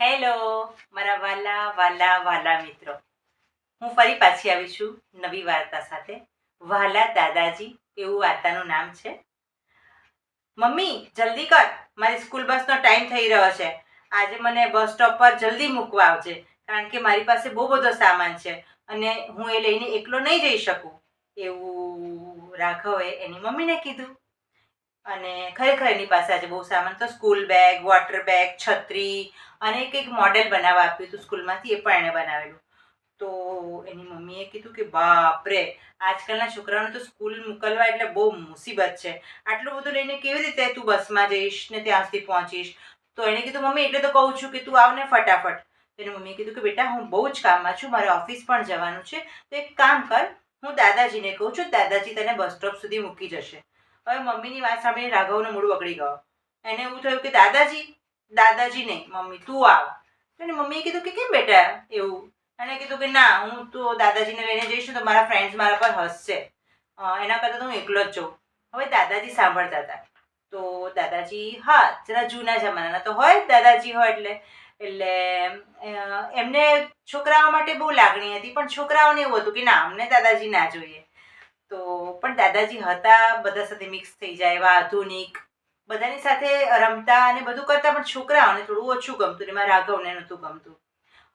Hello મારા વાલા વાલા વાલા મિત્રો. હું ફરી પાછી આવી છું નવી વાર્તા સાથે. વાલા દાદાજી, એવું વાર્તાનું નામ છે. મમ્મી, જલ્દી કર. મારી સ્કૂલ બસનો ટાઈમ થઈ રહ્યો છે. આજે મને બસ સ્ટોપ પર જલ્દી મૂકવા આવજે, કારણ કે મારી પાસે બહુ બધો સામાન છે અને હું એ લઈને એકલો નહીં જઈ શકું. એવું રાઘવે એની મમ્મીને કીધું. અને ખરેખર એની પાસે આજે બહુ સામાન તો સ્કૂલ બેગ વોટર બેગ છત્રી અને કંઈક મોડેલ બનાવવા આપ્યું હતું સ્કૂલમાંથી એ પણ એણે બનાવેલું. તો એની મમ્મીએ કીધું કે, બાપરે, આજકાલના છોકરાઓને તો સ્કૂલ મોકલવા એટલે બહુ મુસીબત છે. આટલું બધું લઈને કેવી રીતે તું બસમાં જઈશ ને ત્યાં સુધી પહોંચીશ? તો એણે કીધું, મમ્મી, એટલે તો કહું છું કે તું આવ ને ફટાફટ. એની મમ્મીએ કીધું કે, બેટા, હું બહુ જ કામમાં છું, મારે ઓફિસ પણ જવાનું છે. તો એક કામ કર, હું દાદાજીને કહું છું, દાદાજી તને બસ સ્ટોપ સુધી મૂકી જશે. હવે મમ્મીની વાત સાંભળીને રાઘવનો મૂળ બગડી ગયો. એને એવું થયું કે દાદાજી દાદાજી નહીં, મમ્મી, તું આવ. અને મમ્મીએ કીધું કે કેમ બેટા એવું? એણે કીધું કે ના, હું તો દાદાજીને લઈને જઈશ તો મારા ફ્રેન્ડ્સ મારા પર હસશે. એના કરતાં તો હું એકલો જ જઉં હવે દાદાજી સાંભળતા હતા. તો દાદાજી, હા, જરા જૂના જમાનાના તો હોય દાદાજી હોય એટલે. એટલે એમને છોકરાઓ માટે બહુ લાગણી હતી, પણ છોકરાઓને એવું હતું કે ના, અમને દાદાજી ના જોઈએ. તો પણ દાદાજી હતા, બધા સાથે મિક્સ થઈ જાય, એવા આધુનિક, બધાની સાથે રમતા અને બધું કરતા, પણ છોકરાઓને થોડું ઓછું ગમતું એમાં રાઘવને નહોતું ગમતું.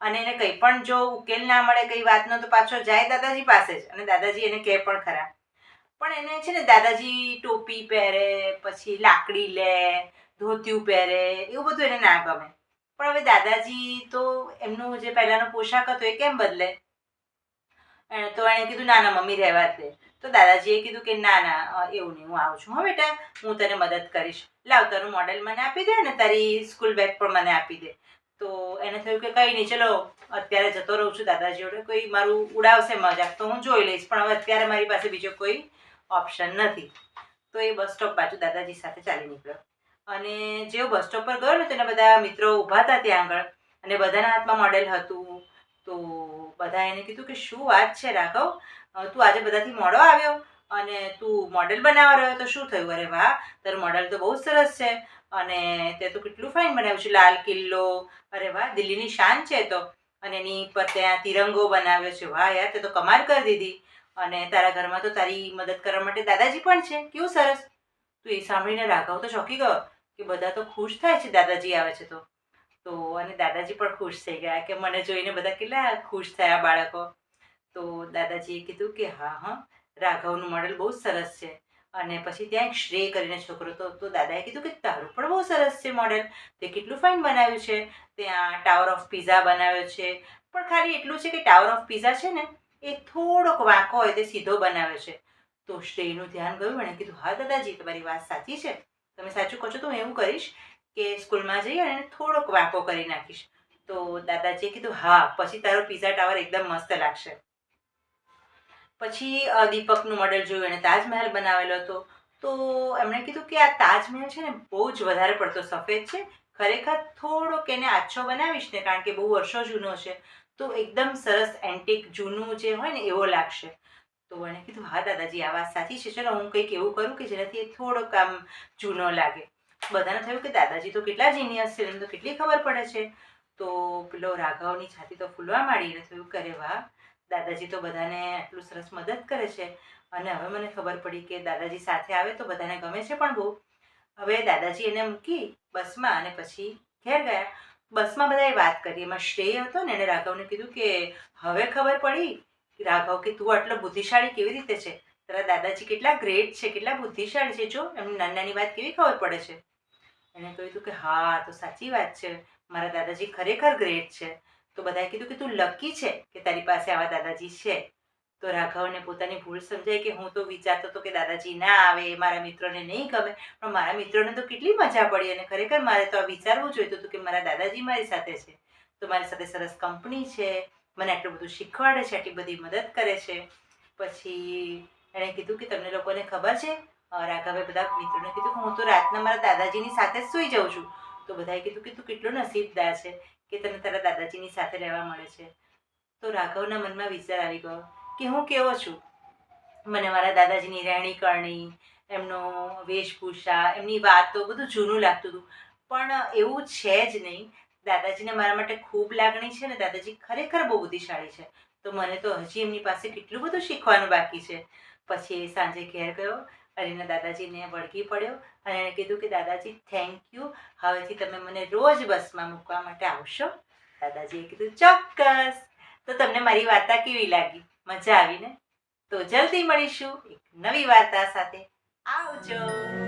અને એને કંઈ પણ જો ઉકેલ ના મળે, કંઈ વાતનો તો પાછો જાય દાદાજી પાસે જ અને દાદાજી એને કહે પણ ખરા. પણ એને છે ને દાદાજી ટોપી પહેરે, પછી લાકડી લે, ધોતિયું પહેરે, એવું બધું એને ના ગમે. પણ હવે દાદાજી તો એમનું જે પહેલાંનો પોશાક હતો એ કેમ બદલે? તો એણે કીધું, ના ના, મમ્મી રહેવા દે. તો દાદાજીએ કીધું કે ના ના એવું નહીં, હું આવું છું. હા બેટા, હું તને મદદ કરીશ. લાવ તારું મોડેલ મને આપી દે અને તારી સ્કૂલ બેગ પણ મને આપી દે. તો એને થયું કે કંઈ નહીં, ચલો, અત્યારે જતો રહું છું દાદાજી જોડે. કોઈ મારું ઉડાવશે મજાક તો હું જોઈ લઈશ, પણ હવે અત્યારે મારી પાસે બીજો કોઈ ઓપ્શન નથી. તો એ બસ સ્ટોપ બાજુ દાદાજી સાથે ચાલી નીકળ્યો. અને જેવો બસ સ્ટોપ પર ગયો ને, તેના બધા મિત્રો ઊભા હતા ત્યાં આગળ. અને બધાના હાથમાં મોડેલ હતું. તો બધા એને કીધું કે શું વાત છે, રાઘવ? તું આજે બધાથી મોડો આવ્યો અને તું મોડેલ બનાવવા રહ્યો તો શું થયું? અરે વાહ, તારું મોડેલ તો બહુ સરસ છે. અને તે તો કેટલું ફાઇન બનાવ્યું છે, લાલ કિલ્લો, અરે વાહ, દિલ્હીની શાન છે તો. અને એની પર ત્યાં તિરંગો બનાવ્યો છે. વાહ યાર, તે તો કમાલ કરી દીધી. અને તારા ઘરમાં તો તારી મદદ કરવા માટે દાદાજી પણ છે. કેવું સરસ. તું એ સાંભળીને રાઘવ તો ચોંકી ગયો કે બધા તો ખુશ થાય છે, દાદાજી આવે છે તો. તો અને દાદાજી પણ ખુશ થઈ ગયા કે મને જોઈને બધા કેટલા ખુશ થયા બાળકો. તો દાદાજીએ કીધું કે, હા હા, રાઘવનું મોડેલ બહુ સરસ છે. અને પછી ત્યાં એક શ્રેય કરીને છોકરો તો તો દાદાએ કીધું કે, તારું પણ બહુ સરસ છે મોડેલ. તે કેટલું ફાઇન બનાવ્યું છે. ત્યાં ટાવર ઓફ પીઝા બનાવ્યો છે. પણ ખાલી એટલું છે કે ટાવર ઓફ પીઝા છે ને, એ થોડોક વાંકો હોય તે સીધો બનાવ્યો છે. તો શ્રેયનું ધ્યાન ગયું, એણે કીધું, હા, દાદાજી, તમારી વાત સાચી છે. તમે સાચું કહો છો તો હું એવું કરીશ કે સ્કૂલમાં જઈ અને થોડોક વાંકો કરી નાખીશ. તો દાદાજીએ કીધું, હા, પછી તારો પીઝા ટાવર એકદમ મસ્ત લાગશે. પછી દીપકનું મોડેલ જોયું એણે તાજમહેલ બનાવેલો હતો. તો એમણે કીધું કે આ તાજમહેલ છે ને, બહુ જ વધારે પડતો સફેદ છે. ખરેખર થોડોક એને આછો બનાવીશ ને, કારણ કે બહુ વર્ષો જૂનો છે. તો એકદમ સરસ એન્ટિક જૂનું જે હોય ને, એવો લાગશે. તો એણે કીધું, હા, દાદાજી, આ વાત સાચી છે. ચલો, હું કંઈક એવું કરું કે જેનાથી એ થોડોક આમ જૂનો લાગે. બધાને થયું કે દાદાજી તો કેટલા જીનિયસ છે, એમને તો કેટલી ખબર પડે છે. તો પેલો રાઘવની છાતી તો ફૂલવા માંડી એને થયું કરે વાહ! દાદાજી તો બધાને આટલું સરસ મદદ કરે છે. અને હવે મને ખબર પડી કે દાદાજી સાથે આવે તો બધાને ગમે છે પણ બહુ. હવે દાદાજી એને મૂકી બસમાં અને પછી ઘેર ગયા. બસમાં બધાએ વાત કરી. એમાં શ્રેય હતો ને એણે રાઘવને કીધું કે હવે ખબર પડી રાઘવ કે તું આટલો બુદ્ધિશાળી કેવી રીતે છે? તારા દાદાજી કેટલા ગ્રેટ છે, કેટલા બુદ્ધિશાળી છે. જો એમની નાની નાની વાત કેવી ખબર પડે છે? એણે કહ્યું હતું કે હા તો સાચી વાત છે. મારા દાદાજી ખરેખર ગ્રેટ છે. તો બધાએ કીધું કે તું લકી છે કે તારી પાસે આવા દાદાજી છે? તો રાઘવને પોતાની ભૂલ સમજાય કે હું તો વિચારતો હતો કે દાદાજી ના આવે મારા મિત્રોને નહીં ગમે. પણ મારા મિત્રોને તો કેટલી મજા પડી અને ખરેખર મારે તો આ વિચારવું જોઈતું હતું કે મારા દાદાજી મારી સાથે છે. તો મારી સાથે સરસ કંપની છે, મને આટલું બધું શીખવાડે છે, આટલી બધી મદદ કરે છે. પછી એણે કીધું કે તમને લોકોને ખબર છે રાઘવે બધા મિત્રોને કીધું કે હું તો રાતના મારા દાદાજીની સાથે જ સૂઈ જાઉં છું. તો બધાએ કીધું કે તું કેટલો નસીબદાર છે કે તને તારા દાદાજીની સાથે રહેવા મળે છે. તો રાઘવના મનમાં વિચાર આવી ગયો કે હું કેવો છું? મને મારા દાદાજીની રહેણી કરણી, એમનો વેશભૂષા, એમની વાતો બધું જૂનું લાગતું હતું. પણ એવું છે જ નહીં. દાદાજીને મારા માટે ખૂબ લાગણી છે ને દાદાજી ખરેખર બહુ બુદ્ધિશાળી છે. તો મને તો હજી એમની પાસે કેટલું બધું શીખવાનું બાકી છે. પછી એ સાંજે ઘેર ગયો. અને એના દાદાજીને વળગી પડ્યો અને એણે કીધું કે દાદાજી થેન્ક યુ હવેથી તમે મને રોજ બસમાં મૂકવા માટે આવશો. દાદાજીએ કીધું, ચોક્કસ. તો તમને મારી વાર્તા કેવી લાગી? મજા આવીને? તો જલ્દી મળીશું એક નવી વાર્તા સાથે. આવજો.